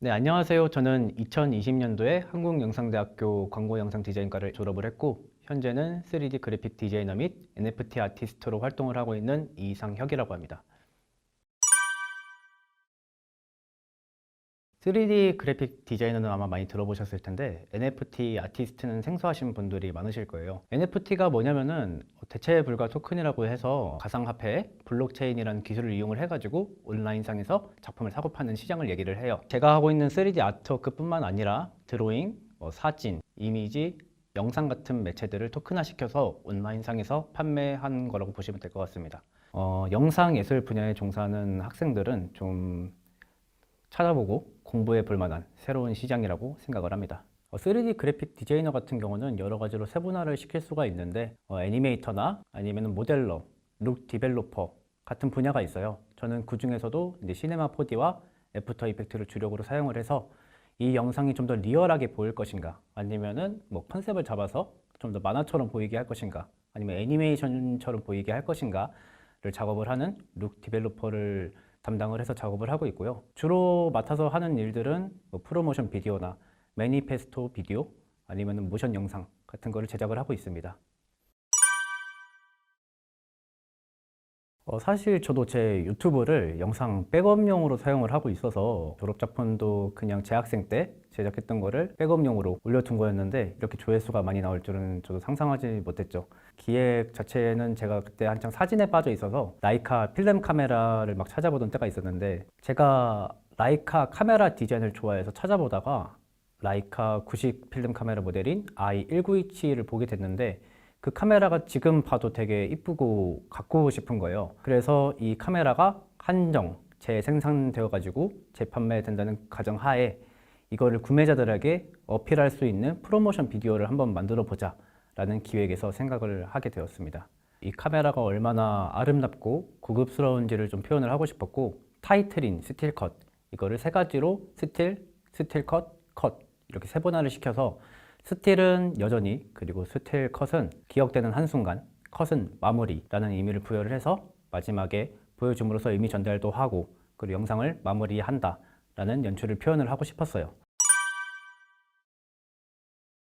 네, 안녕하세요. 저는 2020년도에 한국영상대학교 광고영상 디자인과를 졸업을 했고 현재는 3D 그래픽 디자이너 및 NFT 아티스트로 활동을 하고 있는 이상혁이라고 합니다. 3D 그래픽 디자이너는 아마 많이 들어보셨을 텐데 NFT 아티스트는 생소하신 분들이 많으실 거예요. NFT가 뭐냐면은 대체 불가 토큰이라고 해서 가상화폐 블록체인이라는 기술을 이용을 해가지고 온라인상에서 작품을 사고 파는 시장을 얘기를 해요. 제가 하고 있는 3D 아트워크뿐만 아니라 드로잉, 뭐 사진, 이미지, 영상 같은 매체들을 토큰화시켜서 온라인상에서 판매한 거라고 보시면 될 것 같습니다. 어, 영상 예술 분야에 종사하는 학생들은 좀 찾아보고 공부해 볼 만한 새로운 시장이라고 생각을 합니다. 어, 3D 그래픽 디자이너 같은 경우는 여러 가지로 세분화를 시킬 수가 있는데 어, 애니메이터나 아니면 모델러, 룩 디벨로퍼 같은 분야가 있어요. 저는 그 중에서도 이제 시네마 4D와 애프터 이펙트를 주력으로 사용을 해서 이 영상이 좀 더 리얼하게 보일 것인가 아니면은 뭐 컨셉을 잡아서 좀 더 만화처럼 보이게 할 것인가 아니면 애니메이션처럼 보이게 할 것인가를 작업을 하는 룩 디벨로퍼를 담당을 해서 작업을 하고 있고요. 주로 맡아서 하는 일들은 뭐 프로모션 비디오나 매니페스토 비디오 아니면 모션 영상 같은 거를 제작을 하고 있습니다. 어, 사실 저도 제 유튜브를 영상 백업용으로 사용을 하고 있어서 졸업작품도 그냥 재학생 때 제작했던 거를 백업용으로 올려둔 거였는데 이렇게 조회수가 많이 나올 줄은 저도 상상하지 못했죠. 기획 자체는 제가 그때 한창 사진에 빠져 있어서 라이카 필름 카메라를 막 찾아보던 때가 있었는데 제가 라이카 카메라 디자인을 좋아해서 찾아보다가 라이카 구식 필름 카메라 모델인 i1927을 보게 됐는데 그 카메라가 지금 봐도 되게 이쁘고 갖고 싶은 거예요. 그래서 이 카메라가 한정 재생산되어 가지고 재판매된다는 가정 하에 이거를 구매자들에게 어필할 수 있는 프로모션 비디오를 한번 만들어 보자 라는 기획에서 생각을 하게 되었습니다. 이 카메라가 얼마나 아름답고 고급스러운지를 좀 표현을 하고 싶었고 타이틀인 스틸컷 이거를 세 가지로 스틸, 스틸컷, 컷 이렇게 세분화를 시켜서 스틸은 여전히 그리고 스틸 컷은 기억되는 한순간 컷은 마무리라는 의미를 부여를 해서 마지막에 보여줌으로써 의미 전달도 하고 그리고 영상을 마무리한다 라는 연출을 표현을 하고 싶었어요.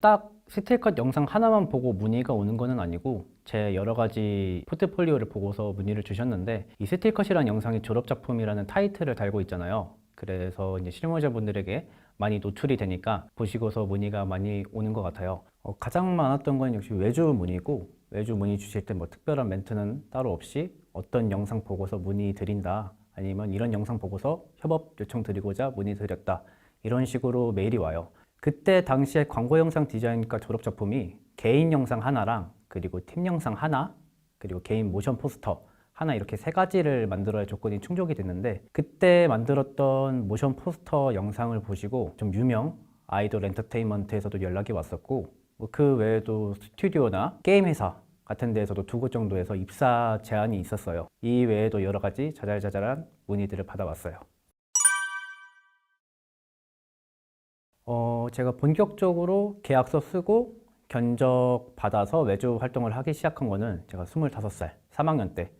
딱 스틸컷 영상 하나만 보고 문의가 오는 거는 아니고 제 여러 가지 포트폴리오를 보고서 문의를 주셨는데 이 스틸컷이라는 영상이 졸업작품이라는 타이틀을 달고 있잖아요. 그래서 이제 실무자분들에게 많이 노출이 되니까 보시고서 문의가 많이 오는 것 같아요. 어, 가장 많았던 건 역시 외주 문의고 외주 문의 주실 때 뭐 특별한 멘트는 따로 없이 어떤 영상 보고서 문의 드린다 아니면 이런 영상 보고서 협업 요청 드리고자 문의 드렸다 이런 식으로 메일이 와요. 그때 당시에 광고 영상 디자인과 졸업 작품이 개인 영상 하나랑 그리고 팀 영상 하나 그리고 개인 모션 포스터 하나 이렇게 세 가지를 만들어야 조건이 충족이 됐는데 그때 만들었던 모션 포스터 영상을 보시고 좀 유명 아이돌 엔터테인먼트에서도 연락이 왔었고 뭐그 외에도 스튜디오나 게임 회사 같은 데에서도 두 곳 정도에서 입사 제한이 있었어요. 이 외에도 여러 가지 자잘자잘한 문의들을 받아왔어요. 어, 제가 본격적으로 계약서 쓰고 견적 받아서 외주 활동을 하기 시작한 거는 제가 25살, 3학년 때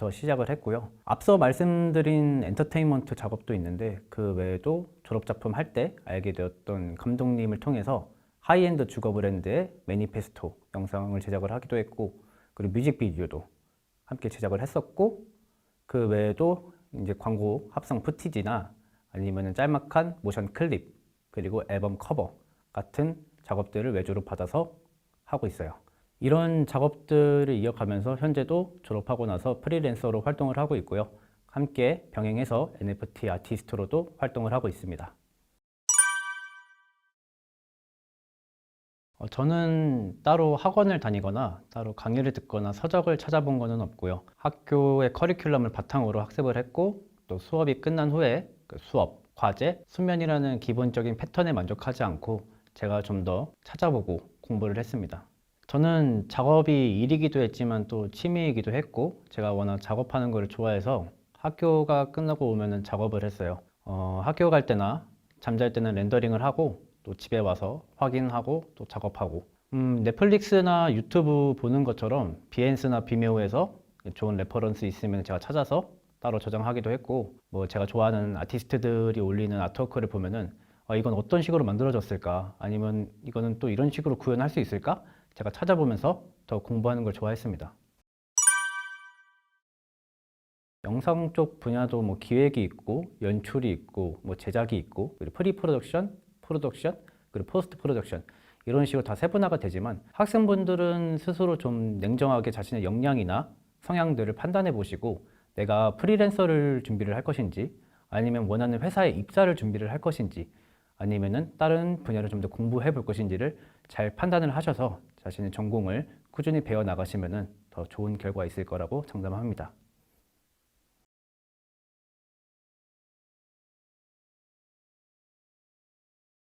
부터 시작을 했고요. 앞서 말씀드린 엔터테인먼트 작업도 있는데 그 외에도 졸업 작품 할 때 알게 되었던 감독님을 통해서 하이엔드 주거 브랜드의 매니페스토 영상을 제작을 하기도 했고 그리고 뮤직비디오도 함께 제작을 했었고 그 외에도 이제 광고 합성 푸티지나 아니면 짤막한 모션 클립 그리고 앨범 커버 같은 작업들을 외주로 받아서 하고 있어요. 이런 작업들을 이어가면서 현재도 졸업하고 나서 프리랜서로 활동을 하고 있고요. 함께 병행해서 NFT 아티스트로도 활동을 하고 있습니다. 어, 저는 따로 학원을 다니거나 따로 강의를 듣거나 서적을 찾아본 거는 없고요. 학교의 커리큘럼을 바탕으로 학습을 했고 또 수업이 끝난 후에 그 수업, 과제, 수면이라는 기본적인 패턴에 만족하지 않고 제가 좀 더 찾아보고 공부를 했습니다. 저는 작업이 일이기도 했지만 또 취미이기도 했고 제가 워낙 작업하는 걸 좋아해서 학교가 끝나고 오면은 작업을 했어요. 어, 학교 갈 때나 잠잘 때는 렌더링을 하고 또 집에 와서 확인하고 또 작업하고. 음, 넷플릭스나 유튜브 보는 것처럼 비엔스나 비메오에서 좋은 레퍼런스 있으면 제가 찾아서 따로 저장하기도 했고 뭐 제가 좋아하는 아티스트들이 올리는 아트워크를 보면은 어, 이건 어떤 식으로 만들어졌을까? 아니면 이거는 또 이런 식으로 구현할 수 있을까 제가 찾아보면서 더 공부하는 걸 좋아했습니다. 영상 쪽 분야도 뭐 기획이 있고 연출이 있고 뭐 제작이 있고 그리고 프리 프로덕션, 프로덕션 그리고 포스트 프로덕션 이런 식으로 다 세분화가 되지만 학생분들은 스스로 좀 냉정하게 자신의 역량이나 성향들을 판단해 보시고 내가 프리랜서를 준비를 할 것인지 아니면 원하는 회사에 입사를 준비를 할 것인지 아니면은 다른 분야를 좀 더 공부해 볼 것인지를 잘 판단을 하셔서 자신의 전공을 꾸준히 배워 나가시면은 더 좋은 결과 있을 거라고 장담합니다.